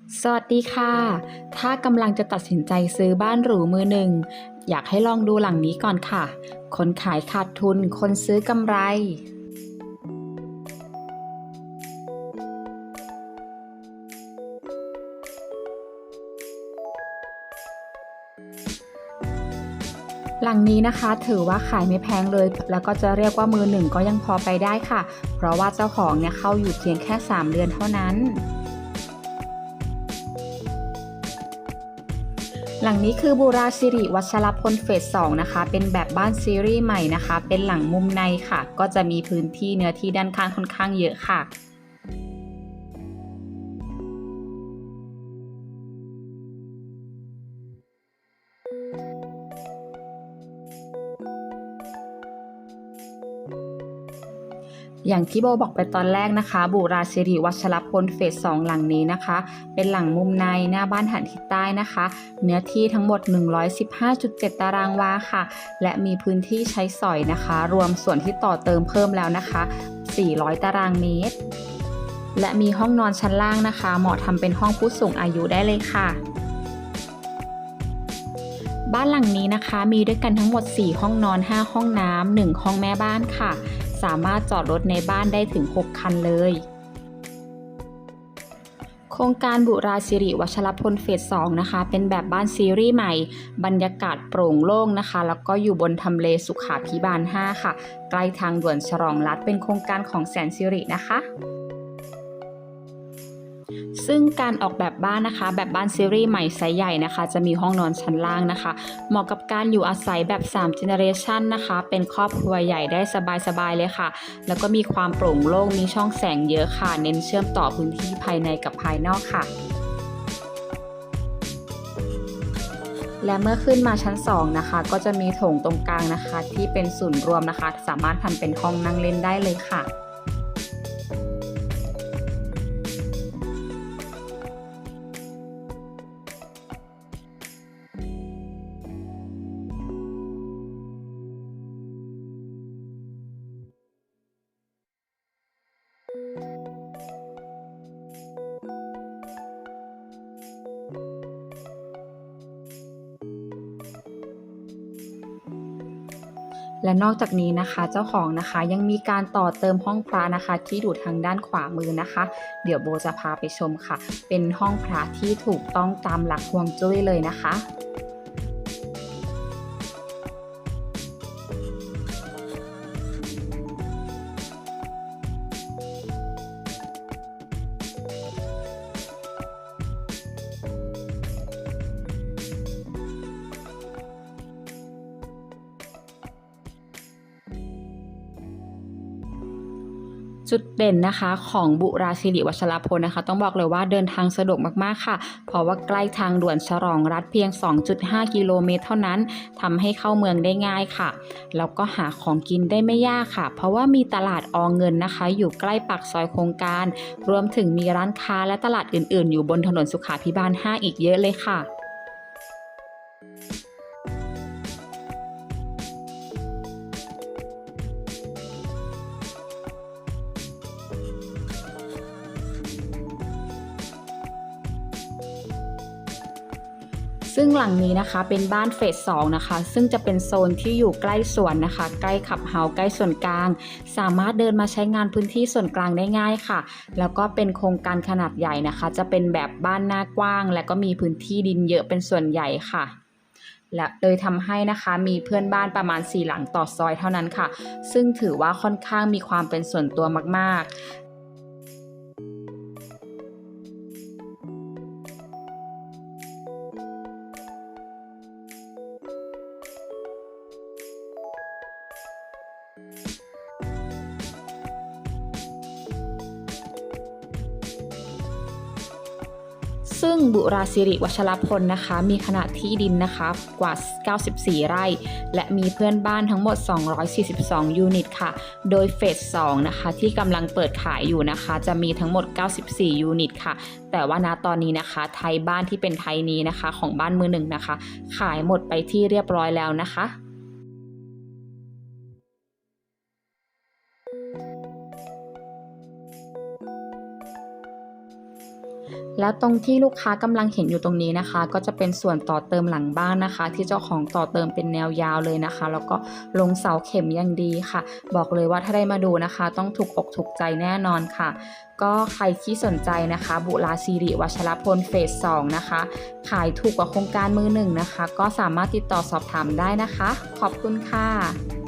สวัสดีค่ะ ถ้ากำลังจะตัดสินใจซื้อบ้านหรูมือหนึ่ง อยากให้ลองดูหลังนี้ก่อนค่ะ คนขายขาดทุน คนซื้อกำไร หลังนี้นะคะถือว่าขายไม่แพงเลย แล้วก็จะเรียกว่ามือหนึ่งก็ยังพอไปได้ค่ะ เพราะว่าเจ้าของเนี่ยเข้าอยู่เพียงแค่ 3 เดือนเท่านั้น หลังนี้คือบูราสิริวัชรพลเฟส2นะคะ เป็นแบบบ้านซีรีส์ใหม่นะคะ เป็นหลังมุมในค่ะ ก็จะมีพื้นที่เนื้อที่ด้านข้างค่อนข้างเยอะค่ะ อย่างที่โบบอกไปตอนแรกนะคะ บุราสิริวัชรพลเฟสสองหลังนี้นะคะ เป็นหลังมุมในหน้าบ้านหันทิศใต้นะคะ เนื้อที่ทั้งหมด 115.7 ตารางวาค่ะ และมีพื้นที่ใช้สอยนะคะ รวมส่วนที่ต่อเติมเพิ่มแล้วนะคะ 400 ตารางเมตร และมีห้องนอนชั้นล่างนะคะ เหมาะทำเป็นห้องผู้สูงอายุได้เลยค่ะบ้านหลังนี้นะคะมีด้วยกันทั้งหมด 4 ห้องนอน 5 ห้องน้ำ 1 ห้องแม่บ้านค่ะ สามารถจอดรถในบ้านได้ถึง 6 คันเลย โครงการบุราสิริวัชรพลเฟส 2 นะคะ เป็นแบบบ้านซีรีส์ใหม่ บรรยากาศโปร่งโล่งนะคะ แล้วก็อยู่บนทำเลสุขาพิบาล 5 ค่ะ ใกล้ทางด่วนฉลองรัฐเป็นโครงการของแสนสิรินะคะ ซึ่งการออกแบบบ้านนะคะ แบบบ้านซีรีส์ใหม่ไซส์ใหญ่นะคะ จะมีห้องนอนชั้นล่างนะคะ เหมาะกับการอยู่อาศัยแบบ 3 generation นะคะ เป็นครอบครัวใหญ่ได้สบายๆเลยค่ะ แล้วก็มีความโปร่งโล่งมีช่องแสงเยอะค่ะ เน้นเชื่อมต่อพื้นที่ภายในกับภายนอกค่ะและเมื่อขึ้นมาชั้น 2 นะคะ ก็จะมีโถงตรงกลางนะคะ ที่เป็นศูนย์รวมนะคะ สามารถทำเป็นห้องนั่งเล่นได้เลยค่ะ และนอกจากนี้นะคะเจ้าของนะคะยังมีการต่อเติมห้องพระนะคะ ที่อยู่ทางด้านขวามือนะคะ เดี๋ยวโบจะพาไปชมค่ะ เป็นห้องพระที่ถูกต้องตามหลักฮวงจุ้ยเลยนะคะ จุดเด่นนะคะของบุราสิริวัชรพลนะคะ ต้องบอกเลยว่าเดินทางสะดวกมากๆค่ะ เพราะว่าใกล้ทางด่วนฉลองรัฐเพียง 2.5 กิโลเมตรเท่านั้นทำให้เข้าเมืองได้ง่ายค่ะ แล้วก็หาของกินได้ไม่ยากค่ะ เพราะว่ามีตลาดออเงินนะคะ อยู่ใกล้ปากซอยโครงการ รวมถึงมีร้านค้าและตลาดอื่น ๆ อยู่บนถนนสุขาพิบาล 5 อีกเยอะเลยค่ะ ซึ่งหลังนี้นะคะเป็นบ้านเฟส2นะคะ ซึ่งจะเป็นโซนที่อยู่ใกล้สวนนะคะ ใกล้ขับเฮาใกล้ส่วนกลาง สามารถเดินมาใช้งานพื้นที่ส่วนกลางได้ง่ายค่ะ แล้วก็เป็นโครงการขนาดใหญ่นะคะ จะเป็นแบบบ้านหน้ากว้าง และก็มีพื้นที่ดินเยอะเป็นส่วนใหญ่ค่ะและโดยทำให้นะคะมีเพื่อนบ้านประมาณ 4 หลังต่อซอยเท่านั้นค่ะ ซึ่งถือว่าค่อนข้างมีความเป็นส่วนตัวมาก ซึ่งบุราสิริวัชรพลนะคะ มีขนาดที่ดินนะคะกว่า 94 ไร่ และมีเพื่อนบ้านทั้งหมด 242 ยูนิตค่ะ โดยเฟส 2 นะคะ ที่กำลังเปิดขายอยู่นะคะ จะมีทั้งหมด 94 ยูนิตค่ะ แต่ว่าณตอนนี้นะคะ ไทยบ้านที่เป็นไทยนี้นะคะ ของบ้านมือหนึ่งนะคะ ขายหมดไปที่เรียบร้อยแล้วนะคะ แล้วตรงที่ลูกค้ากำลังเห็นอยู่ตรงนี้นะคะ ก็จะเป็นส่วนต่อเติมหลังบ้านนะคะ ที่เจ้าของต่อเติมเป็นแนวยาวเลยนะคะ แล้วก็ลงเสาเข็มอย่างดีค่ะ บอกเลยว่าถ้าได้มาดูนะคะ ต้องถูกอกถูกใจแน่นอนค่ะ ก็ใครที่สนใจนะคะ บุราซีริวัชรพลเฟส2นะคะ ขายถูกกว่าโครงการมือหนึ่งนะคะ ก็สามารถติดต่อสอบถามได้นะคะ ขอบคุณค่ะ